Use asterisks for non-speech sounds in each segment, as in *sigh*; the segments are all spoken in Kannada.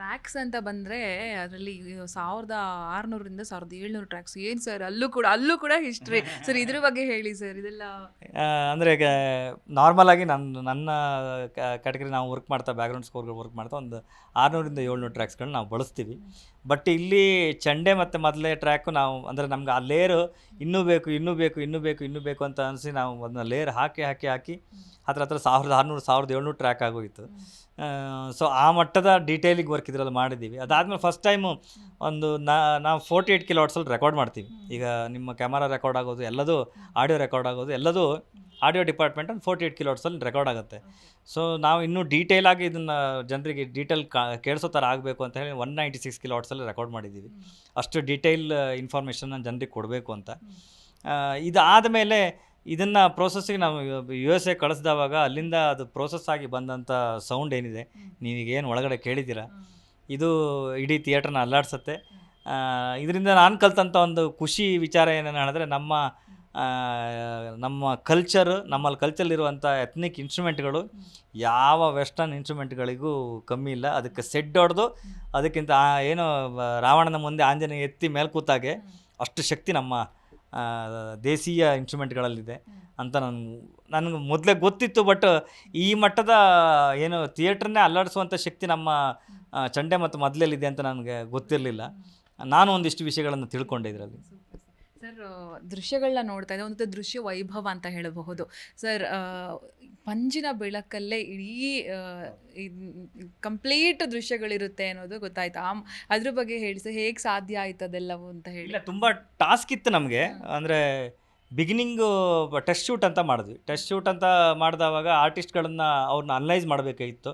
ಟ್ರ್ಯಾಕ್ಸ್ ಅಂತ ಬಂದರೆ ಅದರಲ್ಲಿ ಸಾವಿರದ ಆರುನೂರಿಂದ ಸಾವಿರದ ಏಳ್ನೂರು ಟ್ರ್ಯಾಕ್ಸ್. ಏನು ಸರ್? ಅಲ್ಲೂ ಕೂಡ ಅಲ್ಲೂ ಕೂಡ ಹಿಸ್ಟ್ರಿ *laughs* ಸರ್ ಇದ್ರ ಬಗ್ಗೆ ಹೇಳಿ ಸರ್. ಇದೆಲ್ಲ ಅಂದರೆ ಈಗ ನಾರ್ಮಲ್ ಆಗಿ ನನ್ನ ನನ್ನ ಕ್ಯಾಟಗರಿ ನಾವು ವರ್ಕ್ ಮಾಡ್ತಾ ಬ್ಯಾಕ್ಗ್ರೌಂಡ್ ಸ್ಕೋರ್ಗಳು ವರ್ಕ್ ಮಾಡ್ತಾ ಒಂದು ಆರುನೂರಿಂದ ಏಳ್ನೂರು ಟ್ರ್ಯಾಕ್ಸ್ಗಳನ್ನ ನಾವು ಬಳಸ್ತೀವಿ. ಬಟ್ ಇಲ್ಲಿ ಚಂಡೆ ಮತ್ತು ಮೊದಲೇ ಟ್ರ್ಯಾಕು ನಾವು, ಅಂದರೆ ನಮ್ಗೆ ಆ ಲೇರು ಇನ್ನೂ ಬೇಕು ಇನ್ನೂ ಬೇಕು ಇನ್ನೂ ಬೇಕು ಇನ್ನೂ ಬೇಕು ಅಂತ ಅನಿಸಿ ನಾವು ಅದನ್ನ ಲೇರ್ ಹಾಕಿ ಹಾಕಿ ಹಾಕಿ ಹತ್ರ ಹತ್ರ ಸಾವಿರದ ಆರುನೂರು, ಸಾವಿರದ ಏಳ್ನೂರು ಟ್ರ್ಯಾಕ್ ಆಗೋಯ್ತು ಸೊ ಆ ಮಟ್ಟದ ಡೀಟೇಲಿಂಗ್ ವರ್ಕ್ ಇದರಲ್ಲಿ ಮಾಡಿದ್ದೀವಿ. ಅದಾದಮೇಲೆ ಫಸ್ಟ್ ಟೈಮು ಒಂದು ನಾವು ಫೋರ್ಟಿ ಏಯ್ಟ್ ಕಿಲೋ ವಾಟ್ಸಲ್ಲಿ ರೆಕಾರ್ಡ್ ಮಾಡ್ತೀವಿ. ಈಗ ನಿಮ್ಮ ಕ್ಯಾಮರಾ ರೆಕಾರ್ಡ್ ಆಗೋದು, ಎಲ್ಲದೂ ಆಡಿಯೋ ರೆಕಾರ್ಡ್ ಆಗೋದು, ಎಲ್ಲದೂ ಆಡಿಯೋ ಡಿಪಾರ್ಟ್ಮೆಂಟ್ ಒಂದು ಫೋರ್ಟಿ ಏಟ್ ಕಿಲೋಟ್ಸಲ್ಲಿ ರೆಕಾರ್ಡ್ ಆಗುತ್ತೆ. ಸೊ ನಾವು ಇನ್ನೂ ಡೀಟೇಲ್ ಆಗಿ ಇದನ್ನು ಜನರಿಗೆ ಡೀಟೇಲ್ ಕೇಳಿಸೋ ಥರ ಆಗಬೇಕು ಅಂತ ಹೇಳಿ ಒನ್ ನೈಂಟಿ ಸಿಕ್ಸ್ ಕಿಲೋ ವಾಟ್ಸಲ್ಲಿ ರೆಕಾರ್ಡ್ ಮಾಡಿದ್ದೀವಿ ಅಷ್ಟು ಡೀಟೇಲ್ ಇನ್ಫಾರ್ಮೇಷನ್ನ ಜನರಿಗೆ ಕೊಡಬೇಕು ಅಂತ. ಇದಾದ ಮೇಲೆ ಇದನ್ನು ಪ್ರೋಸೆಸ್ಸಿಗೆ ನಾವು ಯು ಎಸ್ ಎ ಕಳಿಸ್ದವಾಗ ಅಲ್ಲಿಂದ ಅದು ಪ್ರೋಸೆಸ್ ಆಗಿ ಬಂದಂಥ ಸೌಂಡ್ ಏನಿದೆ, ನೀವೀಗೇನು ಒಳಗಡೆ ಕೇಳಿದ್ದೀರಾ? ಇದು ಇಡೀ ಥಿಯೇಟ್ರನ್ನ ಅಲ್ಲಾಡ್ಸತ್ತೆ. ಇದರಿಂದ ನಾನು ಕಲ್ತಂಥ ಒಂದು ಖುಷಿ ವಿಚಾರ ಏನೇನು ಹೇಳಿದ್ರೆ ನಮ್ಮ ನಮ್ಮ ಕಲ್ಚರ್ ನಮ್ಮಲ್ಲಿ ಕಲ್ಚರಲ್ಲಿರುವಂಥ ಎತ್ನಿಕ್ ಇನ್ಸ್ಟ್ರೂಮೆಂಟ್ಗಳು ಯಾವ ವೆಸ್ಟರ್ನ್ ಇನ್ಸ್ಟ್ರೂಮೆಂಟ್ಗಳಿಗೂ ಕಮ್ಮಿ ಇಲ್ಲ. ಅದಕ್ಕೆ ಸೆಡ್ ಹೊಡೆದು ಅದಕ್ಕಿಂತ ಏನು ರಾವಣನ ಮುಂದೆ ಆಂಜನೇಯ ಎತ್ತಿ ಮೇಲೆ ಕೂತಾಗೆ ಅಷ್ಟು ಶಕ್ತಿ ನಮ್ಮ ದೇಸೀಯ ಇನ್ಸ್ಟ್ರೂಮೆಂಟ್ಗಳಲ್ಲಿದೆ ಅಂತ ನಾನು, ನನಗೆ ಮೊದಲೇ ಗೊತ್ತಿತ್ತು. ಬಟ್ ಈ ಮಟ್ಟದ, ಏನು ಥಿಯೇಟ್ರನ್ನೇ ಅಲ್ಲಾಡಿಸುವಂಥ ಶಕ್ತಿ ನಮ್ಮ ಚಂಡೆ ಮತ್ತು ಮೊದಲಲ್ಲಿದೆ ಅಂತ ನನಗೆ ಗೊತ್ತಿರಲಿಲ್ಲ. ನಾನು ಒಂದಿಷ್ಟು ವಿಷಯಗಳನ್ನು ತಿಳ್ಕೊಂಡೆ ಇದರಲ್ಲಿ. ಸರ್ ದೃಶ್ಯಗಳನ್ನ ನೋಡ್ತಾ ಇದ್ದೆ ಒಂದು ದೃಶ್ಯ ವೈಭವ ಅಂತ ಹೇಳಬಹುದು. ಸರ್ ಪಂಜಿನ ಬೆಳಕಲ್ಲೇ ಇಡೀ ಕಂಪ್ಲೀಟ್ ದೃಶ್ಯಗಳಿರುತ್ತೆ ಅನ್ನೋದು ಗೊತ್ತಾಯ್ತು. ಆ ಅದ್ರ ಬಗ್ಗೆ ಹೇಳಿ ಸರ್ ಹೇಗೆ ಸಾಧ್ಯ ಆಯ್ತು ಅದೆಲ್ಲವೂ ಅಂತ ಹೇಳಿ. ತುಂಬ ಟಾಸ್ಕ್ ಇತ್ತು ನಮಗೆ. ಅಂದರೆ ಬಿಗಿನಿಂಗು ಟೆಸ್ಟ್ ಶೂಟ್ ಅಂತ ಮಾಡಿದ್ವಿ. ಟೆಸ್ಟ್ ಶೂಟ್ ಅಂತ ಮಾಡಿದವಾಗ ಆರ್ಟಿಸ್ಟ್ಗಳನ್ನು ಅವ್ರನ್ನ ಅನಲೈಸ್ ಮಾಡಬೇಕಾಗಿತ್ತು.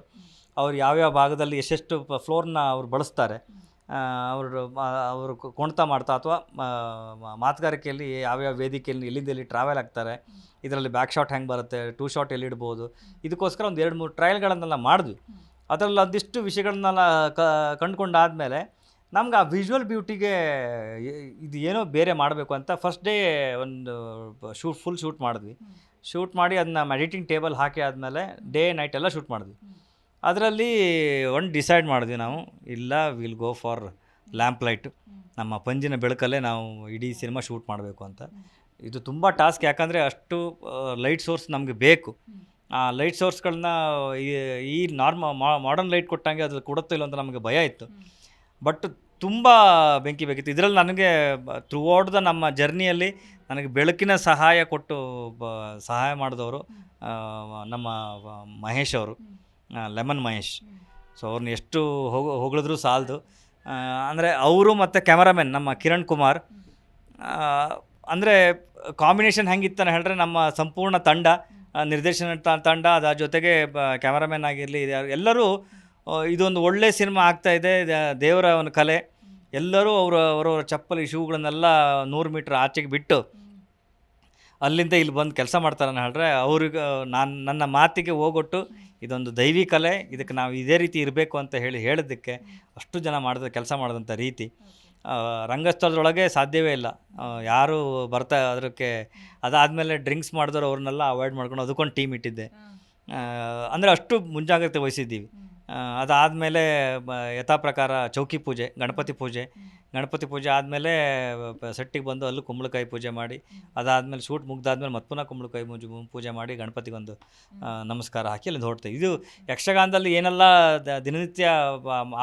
ಅವ್ರು ಯಾವ್ಯಾವ ಭಾಗದಲ್ಲಿ ಎಷ್ಟೆಷ್ಟು ಫ್ಲೋರ್ನ ಅವ್ರು ಬಳಸ್ತಾರೆ. ಅವರು ಅವರು ಕುಣಿತ ಮಾಡ್ತಾ ಅಥವಾ ಮಾತುಗಾರಿಕೆಯಲ್ಲಿ ಯಾವ್ಯಾವ ವೇದಿಕೆಯಲ್ಲಿ ಎಲ್ಲಿಂದ ಎಲ್ಲಿ ಟ್ರಾವೆಲ್ ಆಗ್ತಾರೆ, ಇದರಲ್ಲಿ ಬ್ಯಾಕ್ ಶಾಟ್ ಹೆಂಗೆ ಬರುತ್ತೆ ಟೂ ಶಾಟ್ ಎಲ್ಲಿ ಇಡ್ಬೋದು, ಇದಕ್ಕೋಸ್ಕರ ಒಂದು ಎರಡು ಮೂರು ಟ್ರಯಲ್ಗಳನ್ನೆಲ್ಲ ಮಾಡಿದ್ವಿ. ಅದರಲ್ಲಿ ಒಂದಿಷ್ಟು ವಿಷಯಗಳನ್ನೆಲ್ಲ ಕಂಡುಕೊಂಡಾದಮೇಲೆ ನಮ್ಗೆ ಆ ವಿಜುವಲ್ ಬ್ಯೂಟಿಗೆ ಇದು ಏನೋ ಬೇರೆ ಮಾಡಬೇಕು ಅಂತ ಫಸ್ಟ್ ಡೇ ಒಂದು ಶೂಟ್ ಫುಲ್ ಶೂಟ್ ಮಾಡಿದ್ವಿ. ಶೂಟ್ ಮಾಡಿ ಅದನ್ನ ಎಡಿಟಿಂಗ್ ಟೇಬಲ್ ಹಾಕಿ ಆದಮೇಲೆ ಡೇ ನೈಟ್ ಎಲ್ಲ ಶೂಟ್ ಮಾಡಿದ್ವಿ. ಅದರಲ್ಲಿ ಒಂದು ಡಿಸೈಡ್ ಮಾಡಿದ್ವಿ ನಾವು, ಇಲ್ಲ will go for lamp light ನಮ್ಮ ಪಂಜಿನ ಬೆಳಕಲ್ಲೇ ನಾವು ಇಡೀ ಸಿನಿಮಾ ಶೂಟ್ ಮಾಡಬೇಕು ಅಂತ. ಇದು ತುಂಬ ಟಾಸ್ಕ್, ಯಾಕಂದರೆ ಅಷ್ಟು ಲೈಟ್ ಸೋರ್ಸ್ ನಮಗೆ ಬೇಕು. ಆ ಲೈಟ್ ಸೋರ್ಸ್ಗಳನ್ನ ಈ ನಾರ್ಮ ಮಾಡರ್ನ್ ಲೈಟ್ ಕೊಟ್ಟಂಗೆ ಅದು ಕೊಡುತ್ತೋ ಇಲ್ಲ ಅಂತ ನಮಗೆ ಭಯ ಇತ್ತು. ಬಟ್ ತುಂಬ ಬೆಂಕಿ ಬೇಕಿತ್ತು ಇದರಲ್ಲಿ ನನಗೆ ಥ್ರೂ ಔಟ್ ದ ನಮ್ಮ ಜರ್ನಿಯಲ್ಲಿ ನನಗೆ ಬೆಳಕಿನ ಸಹಾಯ ಕೊಟ್ಟು ಸಹಾಯ ಮಾಡಿದವರು ನಮ್ಮ ಮಹೇಶ್ ಅವರು. ಲೆಮನ್ ಮಹೇಶ್. ಸೊ ಅವ್ರನ್ನ ಎಷ್ಟು ಹೋಗ ಹೊಗಳಿದ್ರು ಸಾಲದು. ಅಂದರೆ ಅವರು ಮತ್ತು ಕ್ಯಾಮರಾಮೆನ್, ನಮ್ಮ ಕಿರಣ್ ಕುಮಾರ್. ಅಂದರೆ ಕಾಂಬಿನೇಷನ್ ಹೇಗಿತ್ತನ ಹೇಳಿದ್ರೆ ನಮ್ಮ ಸಂಪೂರ್ಣ ತಂಡ ನಿರ್ದೇಶನ ತಂಡ ಅದರ ಜೊತೆಗೆ ಕ್ಯಾಮರಾಮ್ಯಾನ್ ಆಗಿರಲಿ ಎಲ್ಲರೂ ಇದೊಂದು ಒಳ್ಳೆ ಸಿನಿಮಾ ಆಗ್ತಾ ಇದೆ ದೇವರ ಒಂದು ಕಲೆ. ಎಲ್ಲರೂ ಅವರು, ಅವರವರ ಚಪ್ಪಲಿ ಶೂಗಳನ್ನೆಲ್ಲ ನೂರು ಮೀಟ್ರ್ ಆಚೆಗೆ ಬಿಟ್ಟು, ಅಲ್ಲಿಂದ ಇಲ್ಲಿ ಬಂದು ಕೆಲಸ ಮಾಡ್ತಾರೆ ಅಂತ ಹೇಳಿದ್ರೆ ಅವ್ರಿಗೆ ನಾನು, ನನ್ನ ಮಾತಿಗೆ ಹೋಗೊಟ್ಟು ಇದೊಂದು ದೈವಿ ಕಲೆ, ಇದಕ್ಕೆ ನಾವು ಇದೇ ರೀತಿ ಇರಬೇಕು ಅಂತ ಹೇಳಿ ಹೇಳೋದಕ್ಕೆ ಅಷ್ಟು ಜನ ಮಾಡಿದ ಕೆಲಸ ಮಾಡಿದಂಥ ರೀತಿ. ರಂಗಸ್ಥಳದೊಳಗೆ ಸಾಧ್ಯವೇ ಇಲ್ಲ. ಯಾರು ಬರ್ತಾ ಅದಕ್ಕೆ ಅದಾದಮೇಲೆ ಡ್ರಿಂಕ್ಸ್ ಮಾಡಿದವರು ಅವ್ರನ್ನೆಲ್ಲ ಅವಾಯ್ಡ್ ಮಾಡ್ಕೊಂಡು ಅದಕ್ಕೊಂದು ಟೀಮ್ ಇಟ್ಟಿದ್ದೆ. ಅಂದರೆ ಅಷ್ಟು ಮುಂಜಾಗ್ರತೆ ವಹಿಸಿದ್ದೀವಿ. ಅದಾದಮೇಲೆ ಯಥಾ ಪ್ರಕಾರ ಚೌಕಿ ಪೂಜೆ, ಗಣಪತಿ ಪೂಜೆ ಗಣಪತಿ ಪೂಜೆ ಆದಮೇಲೆ ಸೆಟ್ಟಿಗೆ ಬಂದು ಅಲ್ಲೂ ಕುಂಬಳಕಾಯಿ ಪೂಜೆ ಮಾಡಿ ಅದಾದಮೇಲೆ ಶೂಟ್ ಮುಗ್ದಾದ್ಮೇಲೆ ಮತ್ತೆ ಪುನಃ ಕುಂಬಳಕಾಯಿ ಮುಜು ಪೂಜೆ ಮಾಡಿ ಗಣಪತಿಗೊಂದು ನಮಸ್ಕಾರ ಹಾಕಿ ಅಲ್ಲಿಂದ ಹೊರಡ್ತೇವೆ. ಇದು ಯಕ್ಷಗಾನದಲ್ಲಿ ಏನೆಲ್ಲ ದಿನನಿತ್ಯ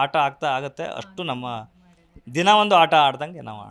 ಆಟ ಆಗ್ತಾ ಆಗುತ್ತೆ ಅಷ್ಟು ನಮ್ಮ ದಿನ ಒಂದು ಆಟ ಆಡ್ದಂಗೆ ನಾವು